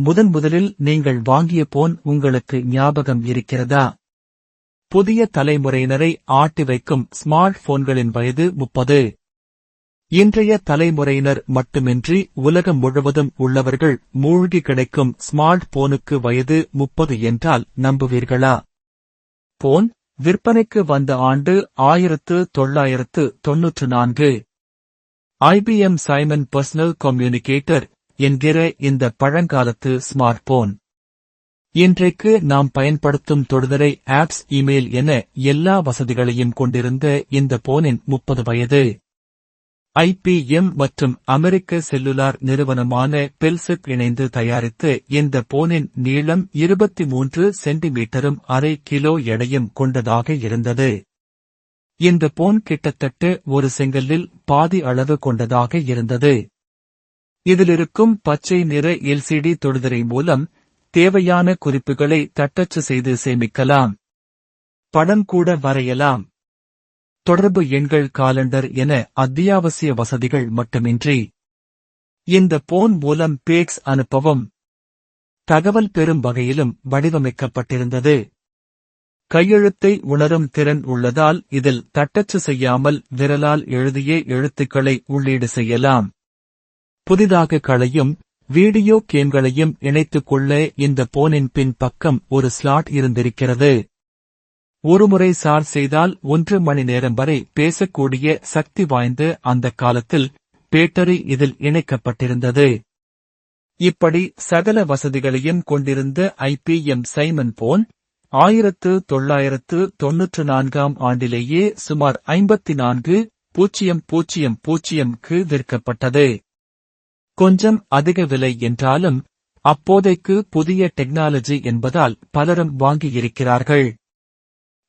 முதன் முதலில் நீங்கள் வாங்கிய போன் உங்களுக்கு ஞாபகம் இருக்கிறதா? புதிய தலைமுறையினரை ஆட்டி வைக்கும் ஸ்மார்ட் போன்களின் வயது முப்பது. இன்றைய தலைமுறையினர் மட்டுமின்றி உலகம் முழுவதும் உள்ளவர்கள் மூழ்கி கிடைக்கும் ஸ்மார்ட் போனுக்கு வயது முப்பது என்றால் நம்புவீர்களா? போன் விற்பனைக்கு வந்த ஆண்டு ஆயிரத்து தொள்ளாயிரத்து தொன்னூற்று நான்கு. ஐபிஎம் சைமன் பர்சனல் கம்யூனிகேட்டர் என்கிற இந்த பழங்காலத்து ஸ்மார்ட் போன் இன்றைக்கு நாம் பயன்படுத்தும் தொடுதலை ஆப்ஸ் இமெயில் என எல்லா வசதிகளையும் கொண்டிருந்த இந்த போனின் முப்பது வயது. ஐபிஎம் மற்றும் அமெரிக்க செல்லுலார் நிறுவனமான பெல்செக் இணைந்து தயாரித்து இந்த போனின் நீளம் இருபத்தி மூன்று சென்டிமீட்டரும் அரை கிலோ எடையும் கொண்டதாக இருந்தது. இந்த போன் கிட்டத்தட்ட ஒரு செங்கல்லில் பாதி அளவு கொண்டதாக இருந்தது. இதிலிருக்கும் பச்சை நிற எல்சிடி தொடுதிரை மூலம் தேவையான குறிப்புகளை தட்டச்சு செய்து சேமிக்கலாம். படம் கூட வரையலாம். தொடர்பு எண்கள் காலண்டர் என அத்தியாவசிய வசதிகள் மட்டுமின்றி இந்த போன் மூலம் பேக்ஸ் அனுப்பவும். தகவல் பெறும் வகையிலும் வடிவமைக்கப்பட்டிருந்தது. கையெழுத்தை உணரும் திறன் உள்ளதால் இதில் தட்டச்சு செய்யாமல் விரலால் எழுதிய எழுத்துக்களை உள்ளீடு செய்யலாம். புதிதாக களையும் வீடியோ கேம்களையும் இணைத்துக் கொள்ள இந்த போனின் பின் பக்கம் ஒரு ஸ்லாட் இருந்திருக்கிறது. ஒருமுறை சார்ஜ் செய்தால் ஒன்று மணி நேரம் வரை பேசக்கூடிய சக்தி வாய்ந்த அந்த காலத்தில் பேட்டரி இதில் இணைக்கப்பட்டிருந்தது. இப்படி சகல வசதிகளையும் கொண்டிருந்த ஐபிஎம் சைமன் போன் ஆயிரத்து தொள்ளாயிரத்து தொன்னூற்று நான்காம் ஆண்டிலேயே சுமார் ஐம்பத்தி நான்கு பூஜ்ஜியம் பூஜ்ஜியம் பூஜ்ஜியம்க்கு விற்கப்பட்டது. கொஞ்சம் அதிக விலை என்றாலும் அப்போதைக்கு புதிய டெக்னாலஜி என்பதால் பலரும் வாங்கியிருக்கிறார்கள்.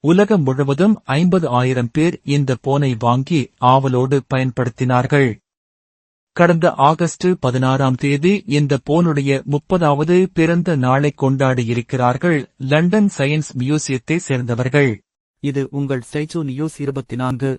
உலகம் முழுவதும் ஐம்பது ஆயிரம் பேர் இந்த போனை வாங்கி ஆவலோடு பயன்படுத்தினார்கள். கடந்த ஆகஸ்ட் பதினாறாம் தேதி இந்த போனுடைய முப்பதாவது பிறந்த நாளை கொண்டாடியிருக்கிறார்கள் லண்டன் சயின்ஸ் மியூசியத்தை சேர்ந்தவர்கள். இது உங்கள் ஸ்டைச்சோ நியூஸ் இருபத்தி நான்கு.